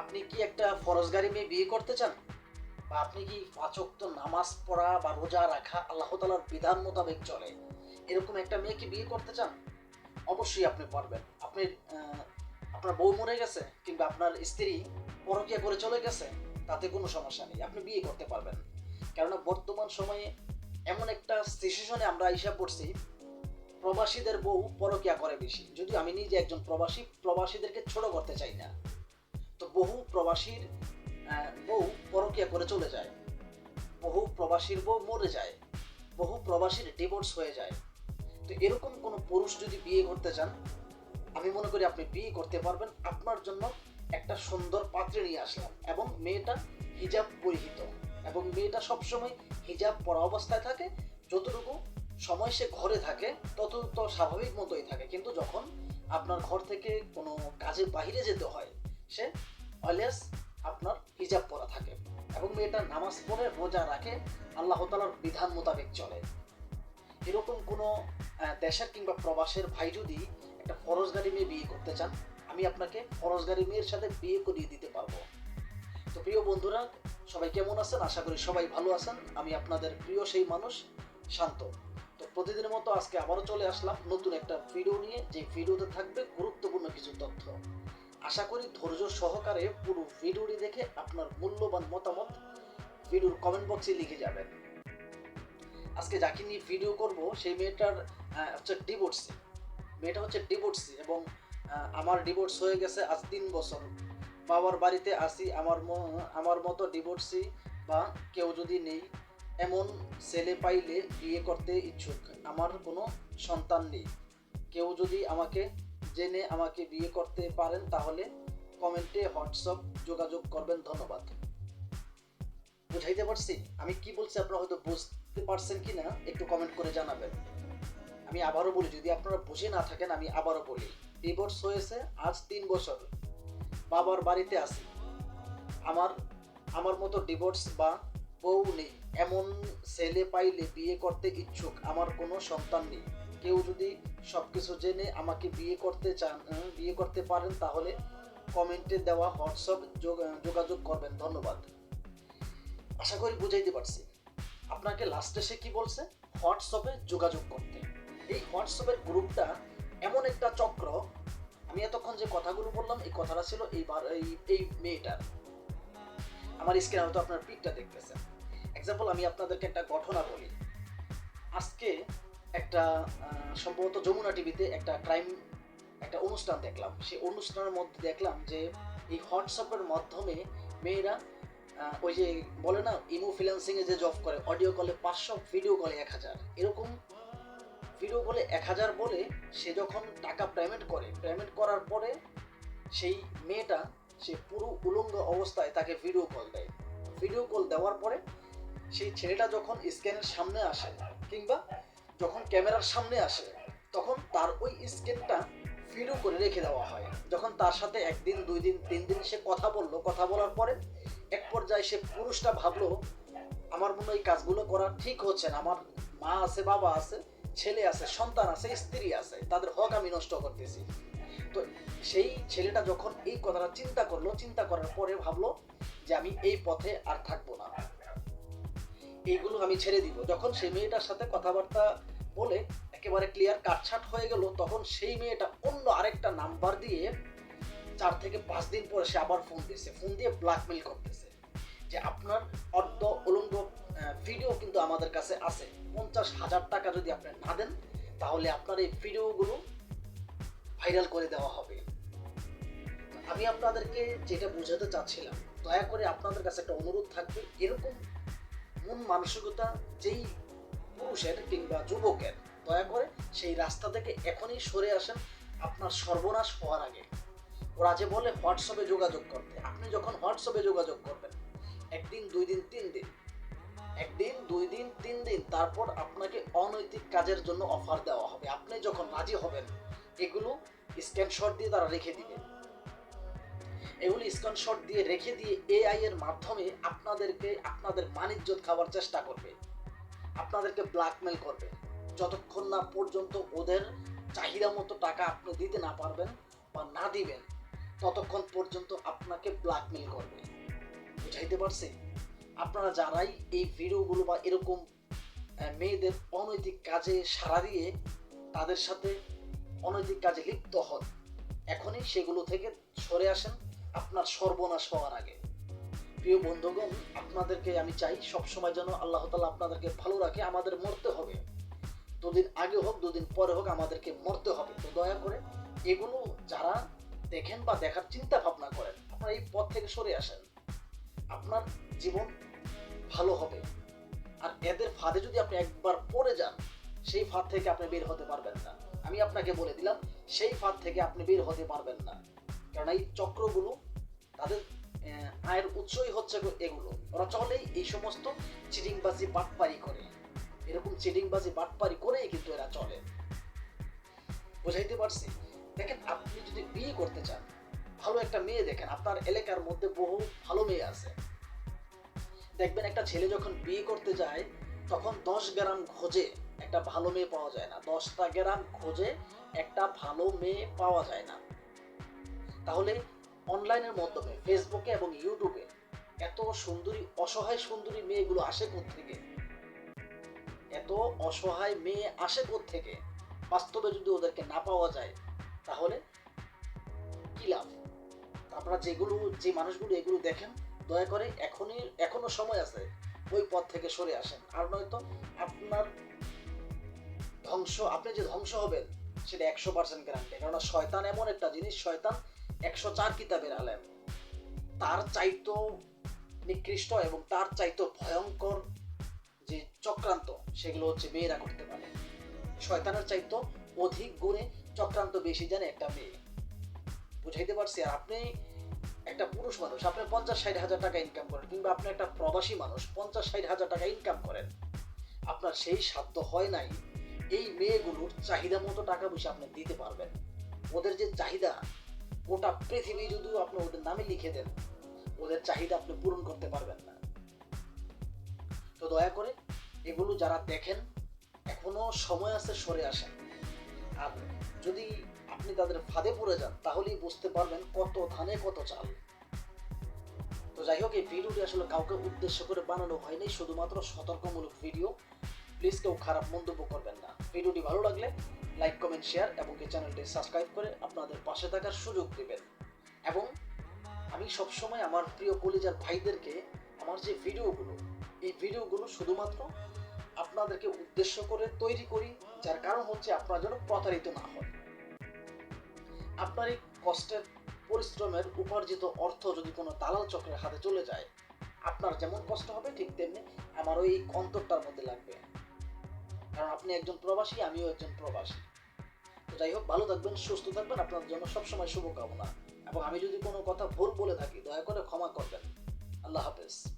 আপনি কি একটা ফরজগারি মেয়ে বিয়ে করতে চান? বা আপনি কি পাঁচক্ত নামাজ পড়া বা রোজা রাখা আল্লাহ তালার বিধান মোতাবেক চলে? এরকম একটা মেয়েকে বিয়ে করতে চান? অবশ্যই আপনি পারবেন। আপনি আপনার বউ মরে গেছে কিংবা আপনার স্ত্রী পরকিয়া করে চলে গেছে, তাতে কোনো সমস্যা নেই। আপনি বিয়ে করতে পারবেন। কেননা বর্তমান সময়ে এমন একটা সিচুয়েশনে আমরা হিসাব পড়ছি প্রবাসীদের বউ পরকিয়া করে বেশি। যদিও আমি নিজে একজন প্রবাসী, প্রবাসীদেরকে ছোট করতে চাই না। তো বহু প্রবাসীর বউ পরকিয়া করে চলে যায়। বহু প্রবাসীর বউ মরে যায়। বহু প্রবাসীর ডিভোর্স হয়ে যায়। তো এরকম কোনো পুরুষ যদি বিয়ে করতে চান, আমি মনে করি আপনি বিয়ে করতে পারবেন। আপনার জন্য একটা সুন্দর পাত্রে নিয়ে আসলাম এবং মেয়েটা হিজাব পরিহিত এবং মেয়েটা সবসময় হিজাব পরা অবস্থায় থাকে। যতটুকু সময় সে ঘরে থাকে, তত তো স্বাভাবিক মতোই থাকে। কিন্তু যখন আপনার ঘর থেকে কোনো কাজে বাইরে যেতে হয়, সে আপনার হিজাব পরা থাকে এবং মেয়েটা নামাজ পড়ে রোজা রাখে, আল্লাহ তালার বিধান মোতাবেক চলে। এরকম কোনো দেশের কিংবা প্রবাসের ভাই যদি একটা ফরজগাড়ি মেয়ে বিয়ে করতে চান, আমি আপনাকে ফরজগাড়ি মেয়ের সাথে বিয়ে করিয়ে দিতে পারব। তো প্রিয় বন্ধুরা, সবাই কেমন আছেন? আশা করি সবাই ভালো আছেন। আমি আপনাদের প্রিয় সেই মানুষ, শান্ত। তো প্রতিদিনের মতো আজকে আবারও চলে আসলাম নতুন একটা ভিডিও নিয়ে। যে ভিডিওতে থাকবে গুরুত্বপূর্ণ কিছু তথ্য। আশা করি ধৈর্য সহকারে পুরো ভিডিওটি দেখে আপনার মূল্যবান মতামত ভিডিওর কমেন্ট বক্সে লিখে যাবেন। আজকে যাকে নিয়ে ভিডিও করব, সেই মেয়েটার হচ্ছে ডিভোর্সি মেয়েটা হচ্ছে ডিভোর্সি এবং আমার ডিভোর্স হয়ে গেছে আজ তিন বছর। বাবার বাড়িতে আসি, আমার আমার মতো ডিভোর্সি বা কেউ যদি নেই, এমন ছেলে পাইলে বিয়ে করতে ইচ্ছুক। আমার কোনো সন্তান নেই। কেউ যদি আমাকে জেনে আমাকে বিয়ে করতে পারেন, তাহলে কমেন্টে হোয়াটসঅ্যাপ যোগাযোগ করবেন, ধন্যবাদ। বুঝাইতে পারছি? আমি কি বলছি আপনারা হয়তো বুঝতে পারছেন কি না একটু কমেন্ট করে জানাবেন। আমি আবারও বলি, যদি আপনারা বুঝে না থাকেন, আমি আবারও বলি ডিভোর্স হয়েছে আজ তিন বছর। বাবার বাড়িতে আছি। আমার আমার মতো ডিভোর্স বা বউ নেই। এমন ছেলে পাইলে বিয়ে করতে ইচ্ছুক, আমার কোনো সন্তান নেই। কেউ যদি সব কিছু জেনে আমাকে বিয়ে করতে চান বিয়ে করতে পারেন, তাহলে কমেন্টে দেওয়া হোয়াটসঅ্যাপ যোগাযোগ করবেন। ধন্যবাদ। আশা করি বুঝাইতে পারছি। আপনাকে লাস্টে সে কি বলছে? হোয়াটসঅ্যাপে যোগাযোগ করতে। এই হোয়াটসঅ্যাপের গ্রুপটা এমন একটা চক্র, আমি এতক্ষণ যে কথাগুলো বললাম, এই কথাটা ছিল এই এই মেয়েটার। আমার স্ক্রিনে হয়তো আপনার পিকটা দেখতেছেন। এক্সাম্পল আমি আপনাদেরকে একটা ঘটনা বলি। আজকে একটা সম্ভবত যমুনা টিভিতে একটা ক্রাইম একটা অনুষ্ঠান দেখলাম। সেই অনুষ্ঠানের মধ্যে দেখলাম যে, এই হোয়াটসঅ্যাপের মাধ্যমে মেয়েরা ওই যে বলে না, ইমো ফ্রিল্যান্সিং এ যে জব করে অডিও কলে পাঁচশো ভিডিও কলে এক হাজার। এরকম ভিডিও কলে এক হাজার বলে সে যখন টাকা পেমেন্ট করে পেমেন্ট করার পরে সেই মেয়েটা, সে পুরো উলঙ্গ অবস্থায় তাকে ভিডিও কল দেয়। ভিডিও কল দেওয়ার পরে সেই ছেলেটা যখন স্ক্যানের সামনে আসে, কিংবা যখন ক্যামেরার সামনে আসে, তখন তার ওই স্ক্যানটা ভিডিও করে রেখে দেওয়া হয়। যখন তার সাথে একদিন দুই দিন তিন দিন সে কথা বলল, কথা বলার পরে এক পর্যায়ে সে পুরুষটা ভাবলো, আমার মনে এই কাজগুলো করা ঠিক হচ্ছে না। আমার মা আছে, বাবা আছে, ছেলে আছে, সন্তান আছে, স্ত্রী আছে, তাদের হক আমি নষ্ট করতেছি। তো সেই ছেলেটা যখন এই কথাটা চিন্তা করল, চিন্তা করার পরে ভাবলো যে আমি এই পথে আর থাকব না। এইগুলো আমি ছেড়ে দিব। যখন সেই মেয়েটার সাথে কথাবার্তা বলে একেবারে ক্লিয়ার কাটছাট হয়ে গেল, তখন সেই মেয়েটা অন্য আরেকটা নাম্বার দিয়ে চার থেকে পাঁচ দিন পরে সে আবার ফোন দিয়েছে। ফোন দিয়ে ব্ল্যাকমেল করতেছে যে আপনার অর্ধ উলঙ্গ ভিডিও কিন্তু আমাদের কাছে আছে। পঞ্চাশ হাজার টাকা যদি আপনি না দেন, তাহলে আপনার এই ভিডিওগুলো ভাইরাল করে দেওয়া হবে। আমি আপনাদেরকে যেটা বোঝাতে চাচ্ছিলাম, দয়া করে আপনাদের কাছে একটা অনুরোধ থাকবে, এরকম মন মানসিকতা যেই পুরুষের কিংবা যুবকের, দয়া করে সেই রাস্তা থেকে এখনই সরে আসেন আপনার সর্বনাশ হওয়ার আগে। ওরা যে বলে হোয়াটসঅ্যাপে যোগাযোগ করতে, আপনি যখন হোয়াটসঅ্যাপে যোগাযোগ করবেন, একদিন, দুই দিন, তিন দিন, একদিন, দুই দিন, তিন দিন, তারপর আপনাকে অনৈতিক কাজের জন্য অফার দেওয়া হবে। আপনি যখন রাজি হবেন, এগুলো স্ক্রিনশট দিয়ে তারা রেখে দিবে। এগুলি স্ক্রিনশট দিয়ে রেখে দিয়ে এআই এর মাধ্যমে আপনাদেরকে, আপনাদের মানিজ্যত খাওয়ার চেষ্টা করবে। আপনাদেরকে ব্ল্যাকমেল করবে। যতক্ষণ না পর্যন্ত ওদের চাহিদা মতো টাকা আপনি দিতে না পারবেন বা না দিবেন, ততক্ষণ পর্যন্ত আপনাকে ব্ল্যাকমেল করবে। বুঝাইতে পারছি? আপনারা যারাই এই ভিডিওগুলো বা এরকম মেয়েদের অনৈতিক কাজে সাড়া দিয়ে তাদের সাথে অনৈতিক কাজে লিপ্ত হন, এখনই সেগুলো থেকে সরে আসেন আপনার সর্বনাশ হওয়ার আগে। প্রিয় বন্ধুগণ, আপনাদেরকে আমি চাই সবসময় যেন আল্লাহ তালা আপনাদেরকে ভালো রাখে, আমাদের মরতে হবে। দুদিন আগে হোক, দুদিন পরে হোক, আমাদেরকে মরতে হবে। তো দয়া করে এগুলো যারা দেখেন বা দেখার চিন্তা ভাবনা করেন, আপনারা এই পথ থেকে সরে আসেন। আপনার জীবন ভালো হবে। আর এদের ফাঁদে যদি আপনি একবার পড়ে যান, সেই ফাঁদ থেকে আপনি বের হতে পারবেন না। আমি আপনাকে বলে দিলাম, সেই ফাঁদ থেকে আপনি বের হতে পারবেন না। কারণ এই চক্রগুলো তাদের আয়ের উৎসই হচ্ছে এগুলো। ওরা চলেই এই সমস্ত চিটিংবাজি, বাটপারি করে। এরকম চিটিংবাজি, বাটপারি করেই কিন্তু এরা চলে। বুঝাইতে পারছি? দেখেন, আপনি যদি বিয়ে করতে চান, ভালো একটা মেয়ে দেখেন, আপনার এলাকার মধ্যে বহু ভালো মেয়ে আছে। দেখবেন, একটা ছেলে যখন বিয়ে করতে যায়, তখন দশ গ্রাম খোঁজে একটা ভালো মেয়ে পাওয়া যায় না। দশটা গ্রাম খোঁজে একটা ভালো মেয়ে পাওয়া যায় না। তাহলে অনলাইনের মাধ্যমে ফেসবুকে এবং ইউটিউবে এত সুন্দরী, অসহায় সুন্দরী মেয়েগুলো আসে থেকে এত অসহায় মেয়ে আসে থেকে বাস্তবে যদি ওদেরকে না পাওয়া যায়, তাহলে কি লাভ? আপনারা যেগুলো, যে মানুষগুলো এগুলো দেখেন, দয়া করে এখনই, এখনও সময় আছে ওই পথ থেকে সরে আসেন। আর নয়তো আপনার ধ্বংস, আপনি যে ধ্বংস হবেন, সেটা একশো পার্সেন্ট গ্যারান্টি কেননা শয়তান এমন একটা জিনিস, শয়তান একশো চার কিতাবের আলেম। তার চাইতো নিকৃষ্ট এবং তার চাইতো ভয়ঙ্কর যে চক্রান্ত, সেগুলো হচ্ছে মেয়েরা করতে পারে। শয়তানের চাইতো অধিক গুণে চক্রান্ত বেশি জানে একটা মেয়ে। বুঝাইতে পারছি, আর আপনি একটা পুরুষ মানুষ, আপনি পঞ্চাশ ষাট হাজার টাকা ইনকাম করেন, কিংবা আপনি একটা প্রবাসী মানুষ, পঞ্চাশ ষাট হাজার টাকা ইনকাম করেন। আপনার সেই সাধ্য হয় নাই, এই মেয়েগুলোর চাহিদা মতো টাকা পয়সা আপনি দিতে পারবেন। ওদের যে চাহিদা গোটা পৃথিবী যদিও আপনি ওদের নামে লিখে দেন, ওদের চাহিদা আপনি পূরণ করতে পারবেন না। তো দয়া করে এগুলো যারা দেখেন, এখনও সময় আছে সরে আসেন। আর যদি আপনি তাদের ফাঁদে পড়ে যান, তাহলেই বুঝতে পারবেন কত ধানে কত চাল। তো যাই হোক, এই ভিডিওটি আসলে কাউকে উদ্দেশ্য করে বানানো হয়নি, শুধুমাত্র সতর্কমূলক ভিডিও। প্লিজ কেউ খারাপ মন্তব্য করবেন না। ভিডিওটি ভালো লাগলে লাইক কমেন্ট শেয়ার এবং এই চ্যানেলটি সাবস্ক্রাইব করে আপনাদের পাশে থাকার সুযোগ দেবেন। এবং আমি সবসময় আমার প্রিয় কলিজার ভাইদেরকে আমার যে ভিডিওগুলো, এই ভিডিওগুলো শুধুমাত্র আপনাদেরকে উদ্দেশ্য করে তৈরি করি, যার কারণ হচ্ছে আপনারা যেন প্রতারিত না হন। আপনার এই কষ্টের পরিশ্রমের উপার্জিত অর্থ যদি কোনো দালাল চক্রের হাতে চলে যায়, আপনার যেমন কষ্ট হবে ঠিক তেমনি আমারও এই অন্তরটার মধ্যে লাগবে। কারণ আপনি একজন প্রবাসী, আমিও একজন প্রবাসী। যাই হোক, ভালো থাকবেন, সুস্থ থাকবেন আপনার জন্য সবসময় শুভকামনা। এবং আমি যদি কোনো কথা ভুল বলে থাকি, দয়া করে ক্ষমা করবেন। আল্লাহ হাফেজ।